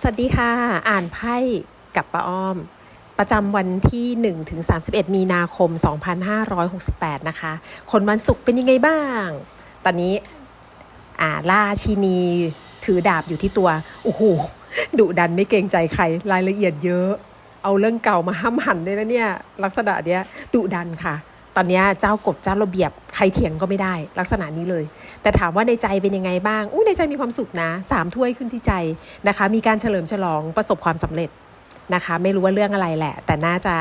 สวัสดีค่ะ อ่านไพ่กับป้าอ้อม ประจำวันที่ 1 ถึง 31 มีนาคม 2568 นะคะ คนวันศุกร์เป็นยังไงบ้าง ตอนนี้อ่าราชินีถือดาบอยู่ที่ตัว โอ้โหดุดันไม่เกรงใจใคร รายละเอียดเยอะ เอาเรื่องเก่ามาห้ามหันด้วยนะเนี่ย ลักษณะเนี้ยดุดันค่ะ ตอนนี้เจ้ากฎเจ้าระเบียบ ใครเถียงก็ไม่ได้ลักษณะนี้เลย แต่ถามว่าในใจเป็นยังไงบ้างอู้ในใจมีความสุขนะสามถ้วยขึ้นที่ใจนะคะ มีการเฉลิมฉลองประสบความสำเร็จนะคะ ไม่รู้ว่าเรื่องอะไรแหละ แต่น่าจะ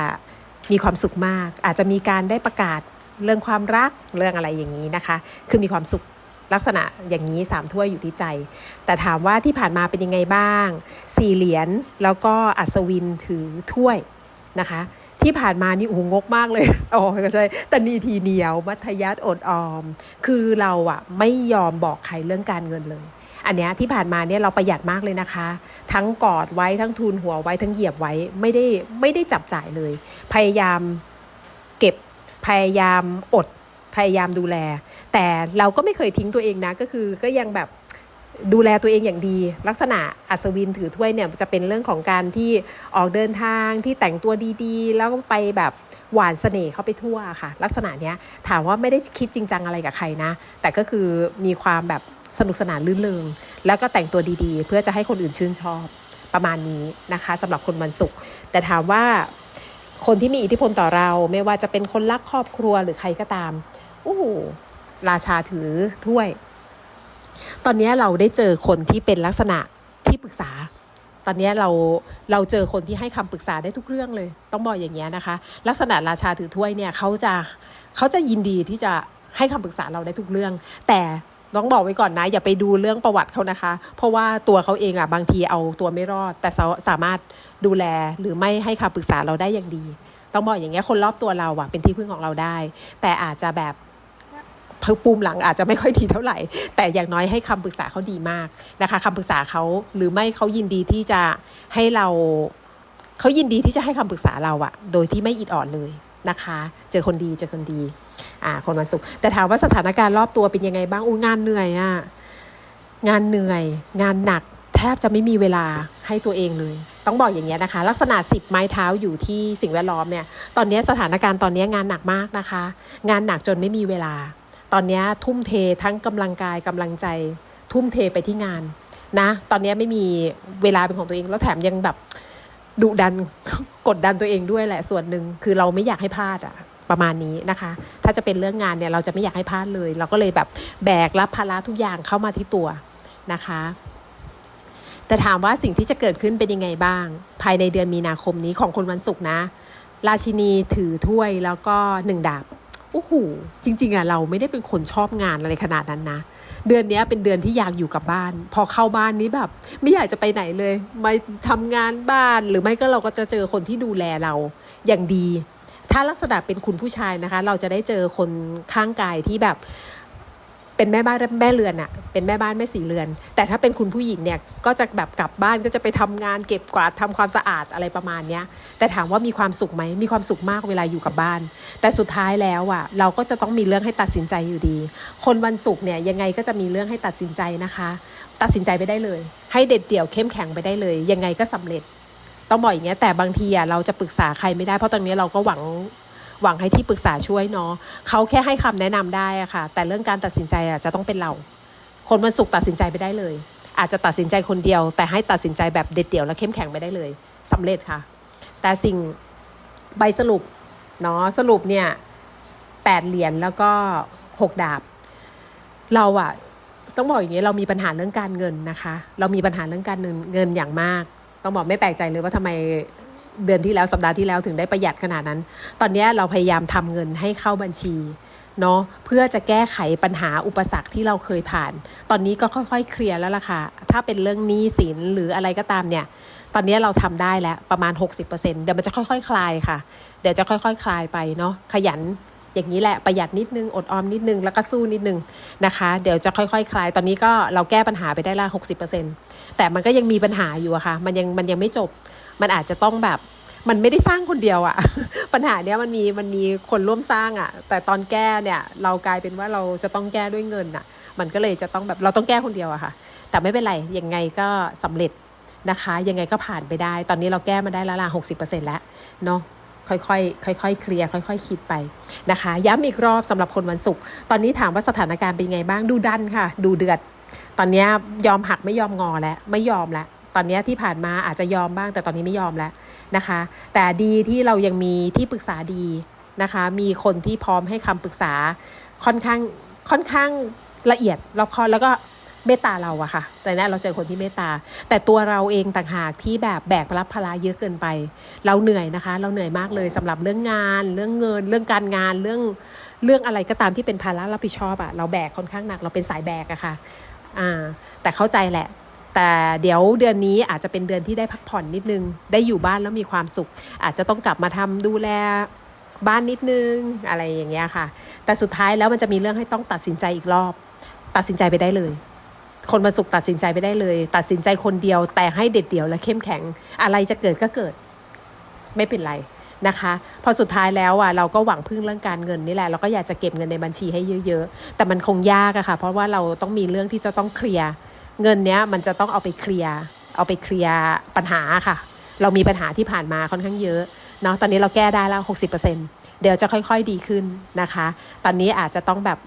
มีความสุขมาก อาจจะมีการได้ประกาศเรื่องความรักเรื่องอะไรอย่างนี้นะคะ คือมีความสุขลักษณะอย่างนี้สามถ้วยอยู่ที่ใจ แต่ถามว่าที่ผ่านมาเป็นยังไงบ้าง สี่เหรียญแล้วก็อัศวินถือถ้วยนะคะ ที่ผ่านมานี่โอ้โหงกมากเลยอ๋อก็ใช่แต่นีทีเหนียว มัธยัติอดออม คือเราอะไม่ยอมบอกใครเรื่องการเงินเลย อันเนี้ยที่ผ่านมาเนี่ยเราประหยัดมากเลยนะคะ ทั้งกอดไว้ทั้งทุนหัวไว้ทั้งเหยียบไว้ไม่ได้ไม่ได้จับจ่ายเลย พยายามเก็บพยายามอดพยายามดูแล แต่เราก็ไม่เคยทิ้งตัวเองนะก็คือก็ยังแบบ ดูแลตัวเองอย่างดี ลักษณะอัศวินถือถ้วยเนี่ยจะเป็นเรื่องของการที่ออกเดินทางที่แต่งตัวดีๆ แล้วไปแบบหวานเสน่ห์เข้าไปทั่วค่ะ ลักษณะเนี้ยถามว่าไม่ได้คิดจริงจังอะไรกับใครนะ แต่ก็คือมีความแบบสนุกสนานลื่นเริงแล้วก็แต่งตัวดีๆ เพื่อจะให้คนอื่นชื่นชอบประมาณนี้นะคะสำหรับคนวันศุกร์แต่ถามว่าคนที่มีอิทธิพลต่อเราไม่ว่าจะเป็นคนรักครอบครัวหรือใครก็ตามอู้หูราชาถือถ้วย ตอนนี้เราได้เจอคนที่เป็นลักษณะที่ปรึกษา ตอนนี้เราเราเจอคนที่ให้คำปรึกษาได้ทุกเรื่องเลย ต้องบอกอย่างนี้นะคะ ลักษณะราชาถือถ้วยเนี่ยเขาจะเขาจะยินดีที่จะให้คำปรึกษาเราได้ทุกเรื่อง แต่ต้องบอกไว้ก่อนนะ อย่าไปดูเรื่องประวัติเขานะคะ เพราะว่าตัวเขาเองอะบางทีเอาตัวไม่รอด แต่สามารถดูแลหรือไม่ให้คำปรึกษาเราได้อย่างดี ต้องบอกอย่างเงี้ยคนรอบตัวเราอะเป็นที่พึ่งของเราได้ แต่อาจจะแบบ ปูมหลังอาจจะไม่ค่อยดีเท่าไหร่ แต่อย่างน้อยให้คำปรึกษาเขาดีมากนะคะคำปรึกษาเขาหรือไม่เขายินดีที่จะให้เราเขายินดีที่จะให้คำปรึกษาเราอะโดยที่ไม่อิดออดเลยนะคะ เจอคนดีเจอคนดีอ่าคนวันศุกร์แต่ถามว่าสถานการณ์รอบตัวเป็นยังไงบ้างอู้งานเหนื่อยอะงานเหนื่อย งานหนักแทบจะไม่มีเวลาให้ตัวเองเลย ต้องบอกอย่างเงี้ยนะคะ ลักษณะสิบไม้เท้าอยู่ที่สิ่งแวดล้อมเนี่ย ตอนนี้สถานการณ์ตอนนี้งานหนักมากนะคะ งานหนักจนไม่มีเวลา ตอนนี้ทุ่มเททั้งกำลังกายกำลังใจ ทุ่มเทไปที่งานนะ ตอนนี้ไม่มีเวลาเป็นของตัวเอง แล้วแถมยังแบบดุดันกดดันตัวเองด้วยแหละส่วนหนึ่งคือเราไม่อยากให้พลาดอะประมาณนี้นะคะ ถ้าจะเป็นเรื่องงานเนี่ยเราจะไม่อยากให้พลาดเลย เราก็เลยแบบแบกรับภาระทุกอย่างเข้ามาที่ตัวนะคะ แต่ถามว่าสิ่งที่จะเกิดขึ้นเป็นยังไงบ้าง ภายในเดือนมีนาคมนี้ของคนวันศุกร์นะ ราชินีถือถ้วยแล้วก็หนึ่งดาบ โอ้โหจริง ๆอะเราไม่ได้เป็นคนชอบงานอะไรขนาดนั้นนะ เดือนนี้เป็นเดือนที่อยากอยู่กับบ้าน พอเข้าบ้านนี้แบบ ไม่อยากจะไปไหนเลยมาทำงานบ้านหรือไม่ก็เราก็จะเจอคนที่ดูแลเราอย่างดี ถ้าลักษณะเป็นคุณผู้ชายนะคะ เราจะได้เจอคนข้างกายที่แบบ เป็นแม่บ้านแม่เรือนอะเป็นแม่บ้านแม่สีเรือน แต่ถ้าเป็นคุณผู้หญิงเนี่ยก็จะแบบกลับบ้านก็จะไปทำงานเก็บกวาดทำความสะอาดอะไรประมาณเนี้ยแต่ถามว่ามีความสุขไหมมีความสุขมากเวลาอยู่กับบ้าน แต่สุดท้ายแล้วอะเราก็จะต้องมีเรื่องให้ตัดสินใจอยู่ดี คนวันศุกร์เนี่ยยังไงก็จะมีเรื่องให้ตัดสินใจนะคะ ตัดสินใจไปได้เลย ให้เด็ดเดี่ยวเข้มแข็งไปได้เลย ยังไงก็สำเร็จ ต้องบอกอย่างเงี้ยแต่บางทีอะเราจะปรึกษาใครไม่ได้เพราะตอนนี้เราก็หวัง หวังให้ที่ปรึกษาช่วยเนาะเขาแค่ให้คำแนะนำได้อะค่ะ แต่เรื่องการตัดสินใจอะจะต้องเป็นเรา คนวันศุกร์ตัดสินใจไปได้เลย อาจจะตัดสินใจคนเดียว แต่ให้ตัดสินใจแบบเด็ดเดี่ยวและเข้มแข็งไปได้เลยสำเร็จค่ะ แต่สิ่งใบสรุปเนาะสรุปเนี่ยแปดเหรียญแล้วก็หกดาบ เราอะต้องบอกอย่างนี้เรามีปัญหาเรื่องการเงินนะคะ เรามีปัญหาเรื่องการเงินเงินอย่างมาก ต้องบอกไม่แปลกใจเลยว่าทำไม เดือนที่แล้วสัปดาห์ที่แล้วถึงได้ประหยัดขนาดนั้น ตอนนี้เราพยายามทำเงินให้เข้าบัญชีเนาะเพื่อจะแก้ไขปัญหาอุปสรรคที่เราเคยผ่าน ตอนนี้ก็ค่อยๆ เคลียร์แล้วล่ะค่ะ ถ้าเป็นเรื่องหนี้สินหรืออะไรก็ตามเนี่ย ตอนนี้เราทำได้แล้วประมาณ 60%เดี๋ยวมันจะค่อยๆคลายค่ะ เดี๋ยวจะค่อยๆคลายไปเนาะขยันอย่างนี้แหละประหยัดนิดนึงอดออมนิดนึงแล้วก็สู้นิดนึงนะคะ เดี๋ยวจะค่อยๆคลาย ตอนนี้ก็เราแก้ปัญหาไปได้ละ60%แต่มันก็ยังมีปัญหาอยู่อะค่ะ มันยังมันยังไม่จบ มันอาจจะต้องแบบมันไม่ได้สร้างคนเดียวอะปัญหาเนี้ยมันมีมันมีคนร่วมสร้างอะแต่ตอนแก้เนี่ยเรากลายเป็นว่าเราจะต้องแก้ด้วยเงินอะมันก็เลยจะต้องแบบเราต้องแก้คนเดียวอะค่ะ แต่ไม่เป็นไรยังไงก็สำเร็จนะคะ ยังไงก็ผ่านไปได้ ตอนนี้เราแก้มาได้แล้วล่ะ60%แล้วเนาะค่อยๆค่อยๆเคลียร์ค่อย ๆ คิดไปนะคะ ย้ำอีกรอบสำหรับคนวันศุกร์ตอนนี้ถามว่าสถานการณ์เป็นไงบ้างดูดันค่ะ ดูเดือด ตอนนี้ยอมหักไม่ยอมงอแล้วไม่ยอมแล้ว ตอนนี้ที่ผ่านมาอาจจะยอมบ้าง แต่ตอนนี้ไม่ยอมแล้วนะคะ แต่ดีที่เรายังมีที่ปรึกษาดีนะคะ มีคนที่พร้อมให้คำปรึกษาค่อนข้างค่อนข้างละเอียดรอบคอบแล้วก็เมตตาเราอะค่ะ แต่นี้เราเจอคนที่เมตตา แต่ตัวเราเองต่างหากที่แบบแบกรับภาระเยอะเกินไป เราเหนื่อยนะคะ เราเหนื่อยมากเลยสำหรับเรื่องงาน เรื่องเงิน เรื่องการงาน เรื่องเรื่องอะไรก็ตามที่เป็นภาระรับผิดชอบอะเราแบกค่อนข้างหนัก เราเป็นสายแบกอะค่ะ อ่า แต่เข้าใจแหละ แต่เดี๋ยวเดือนนี้อาจจะเป็นเดือนที่ได้พักผ่อนนิดนึง ได้อยู่บ้านแล้วมีความสุข อาจจะต้องกลับมาทำดูแลบ้านนิดนึงอะไรอย่างเงี้ยค่ะ แต่สุดท้ายแล้วมันจะมีเรื่องให้ต้องตัดสินใจอีกรอบ ตัดสินใจไปได้เลย คนมาสุขตัดสินใจไปได้เลย ตัดสินใจคนเดียวแต่ให้เด็ดเดี่ยวและเข้มแข็ง อะไรจะเกิดก็เกิด ไม่เป็นไรนะคะพอสุดท้ายแล้วอะเราก็หวังพึ่งเรื่องการเงินนี่แหละเราก็อยากจะเก็บเงินในบัญชีให้เยอะ ๆ แต่มันคงยากอะค่ะ เพราะว่าเราต้องมีเรื่องที่จะต้องเคลียร์ เงินเนี้ยมันจะต้องเอาไปเคลียร์เอาไปเคลียร์ปัญหาค่ะ เรามีปัญหาที่ผ่านมาค่อนข้างเยอะเนาะตอนนี้เราแก้ได้แล้ว 60%เดี๋ยวจะค่อยๆดีขึ้นนะคะ ตอนนี้อาจจะต้องแบบ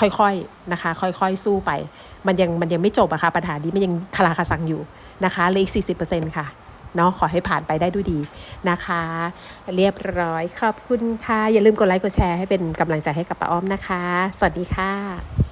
ค่อยๆนะคะ ค่อยๆสู้ไป มันยังมันยังไม่จบอะค่ะปัญหานี้มันยังคลาคาซังอยู่นะคะเหลืออีก 40%ค่ะเนาะขอให้ผ่านไปได้ด้วยดีนะคะ เรียบร้อยขอบคุณค่ะ อย่าลืมกดไลค์กดแชร์ให้เป็นกำลังใจให้กับป้าอ้อมนะคะ สวัสดีค่ะ